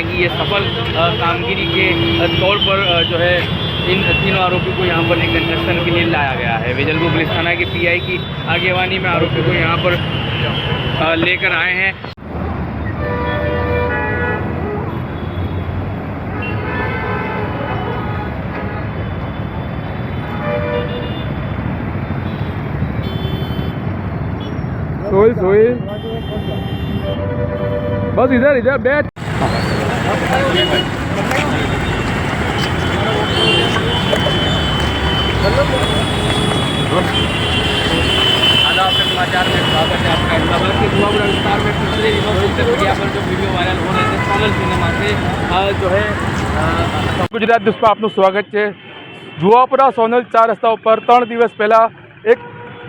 थाना की ये सफल कामगिरी के तौर पर जो है, इन तीनों आरोपी को यहाँ पर एक कंडक्शन के लिए लाया गया है। वेजलपुर पुलिस थाना के पीआई की आगेवानी में आरोपी को यहाँ पर लेकर आए हैं। सोई सोई। बस इधर इधर, बैठ। आधा आपका समाचार में स्वागत है आपका इस्लामाबाद के धुआंपुरा विस्तार में पिछले दिनों सोशल मीडिया पर जो वीडियो वायरल हो रहे थे सोनल सिनेमा से अ, जो है अ, ગુજરાત ન્યૂઝમાં આપનું સ્વાગત છે જુવાપુરા સોનલ ચાર રસ્તા ઉપર ત્રણ દિવસ પહેલાં એક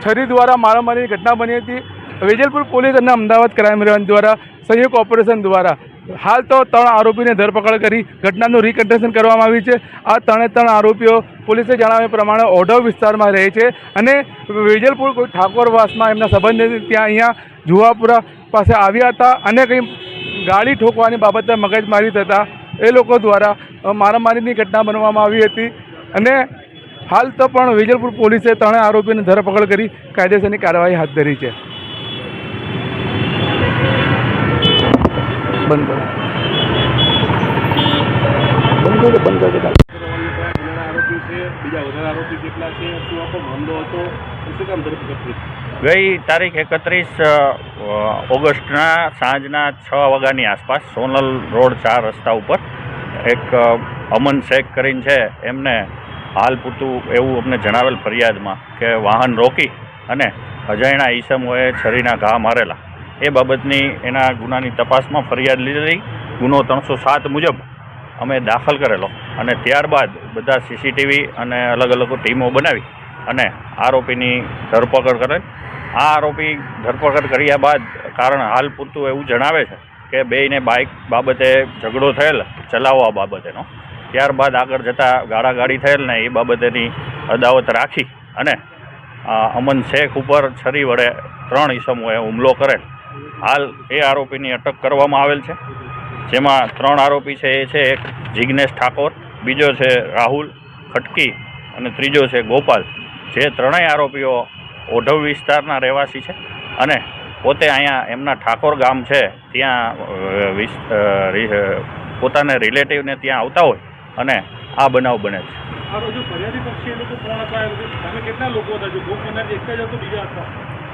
છરી દ્વારા મારામારીની ઘટના બની હતી વેજલપુર પોલીસ અને અમદાવાદ ક્રાઇમ બ્રાન્ચ દ્વારા સંયુક્ત ઓપરેશન દ્વારા હાલ તો ત્રણ આરોપીને ધરપકડ કરી ઘટનાનું રિકન્સ્ટ્રક્શન કરવામાં આવ્યું છે. આ ત્રણે ત્રણ આરોપીઓ પોલીસે જણાવ્યા પ્રમાણે ઓઢવ વિસ્તારમાં રહે છે અને વેજલપુર કોઈ ઠાકોરવાસમાં એમના સંબંધ ત્યાં અહીંયા જુવાપુરા પાસે આવ્યા હતા અને કંઈ ગાડી ઠોકવાની બાબતે મગજમારી થતાં એ લોકો દ્વારા મારામારીની ઘટના બનવામાં આવી હતી. અને હાલ તો પણ વિજલપુર પોલીસે ત્રણેય આરોપીને ધરપકડ કરી કાયદેસરની કાર્યવાહી હાથ ધરી છે. બંધ કરો. બંધ કરો, બંધ કરી થઈ ગઈ તારીખ એકત્રીસ ઓગસ્ટના સાંજના છ વાગ્યાની આસપાસ સોનલ રોડ ચાર રસ્તા ઉપર એક અમન શેખ કરીને છે, એમને હાલ પૂરતું એવું અમને જણાવેલ ફરિયાદમાં કે વાહન રોકી અને અજાણ્યા ઈસમોએ છરીના ઘા મારેલા. એ બાબતની એના ગુનાની તપાસમાં ફરિયાદ લીધેલી. ગુનો ત્રણસો સાત મુજબ અમે દાખલ કરેલો અને ત્યારબાદ બધા સીસીટીવી અને અલગ અલગ ટીમો બનાવી અને આરોપીની ધરપકડ કરેલ. આ આરોપી ધરપકડ કર્યા બાદ કારણ હાલ પૂરતું એવું જણાવે છે કે બેયને બાઇક બાબતે ઝઘડો થયેલ ચલાવવા બાબતેનો. ત્યારબાદ આગળ જતાં ગાળાગાડી થયેલ ને એ બાબતેની અદાવત રાખી અને અમન શેખ ઉપર છરી વડે ત્રણ ઈસમોએ હુમલો કરેલ. હાલ એ આરોપીની અટક કરવામાં આવેલ છે. જેમાં ત્રણ આરોપી છે, એ છે એક જિગ્નેશ ઠાકોર, બીજો છે રાહુલ ખટકી અને ત્રીજો છે ગોપાલ. જે ત્રણેય આરોપીઓ ઓઢવ વિસ્તારના રહેવાસી છે અને પોતે અહીંયા એમના ઠાકોર ગામ છે, ત્યાં પોતાને રિલેટિવને ત્યાં આવતા હોય અને આ બનાવ બને છે.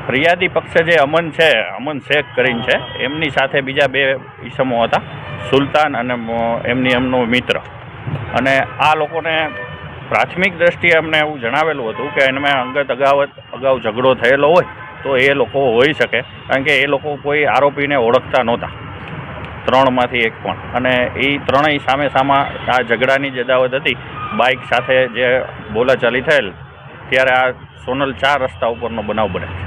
ફરિયાદી પક્ષી જો અમન છે, અમન શેખ કરીને છે, એમની સાથે બીજા બે ઈસમો હતા, સુલતાન અને એમની એમનો મિત્ર. અને આ લોકોને પ્રાથમિક દ્રષ્ટિએ અમને એવું જણાવેલું હતું કે એમાં અંગત અગાવત અગાઉ ઝઘડો થયેલો હોય, તો એ લોકો હોઈ શકે, કારણ કે એ લોકો કોઈ આરોપીને ઓળખતા નહોતા. ત્રણમાંથી એક પણ. અને એ ત્રણેય સામે સામા આ ઝઘડાની જદાવત હતી, બાઇક સાથે જે બોલાચાલી થયેલ, ત્યારે આ સોનલ ચાર રસ્તા ઉપરનો બનાવ બને છે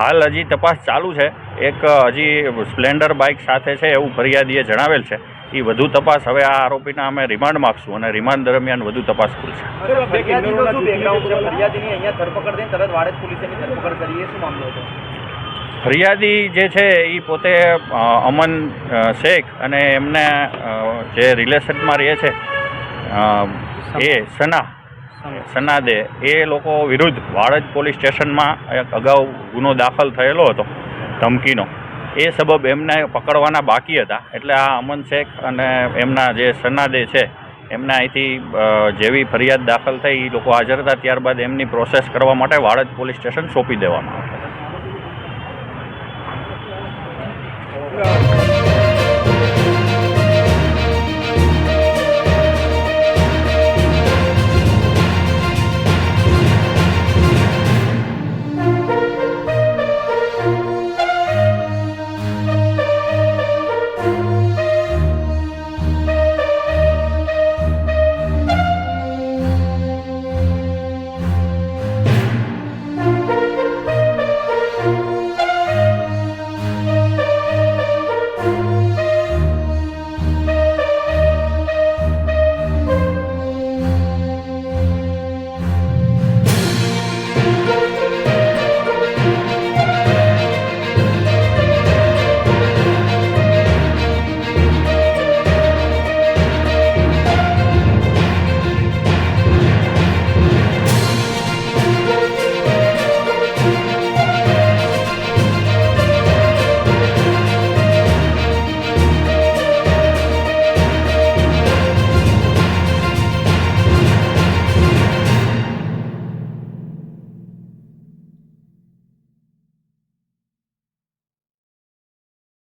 હાલ હજી તપાસ ચાલુ છે. એક હજી સ્પ્લેન્ડર બાઇક સાથે છે એવું ફરિયાદીએ જણાવેલ છે. એ વધુ તપાસ હવે આ આરોપીના અમે રિમાન્ડ માગશું અને રિમાન્ડ દરમિયાન વધુ તપાસ ખુલશે ફરિયાદી જે છે એ પોતે અમન શેખ અને એમને જે રિલેશનમાં રહે છે એ સના સનાદે એ લોકો વિરુદ્ધ વાડજ પોલીસ સ્ટેશનમાં એક અગાઉ ગુનો દાખલ થયેલો હતો, ધમકીનો. એ સબબ એમને પકડવાના બાકી હતા. એટલે આ અમન શેખ અને એમના જે સનાદે છે, એમને અહીંથી જેવી ફરિયાદ દાખલ થઈ એ લોકો હાજર હતા. ત્યારબાદ એમની પ્રોસેસ કરવા માટે વાડજ પોલીસ સ્ટેશન સોંપી દેવામાં આવ્યું.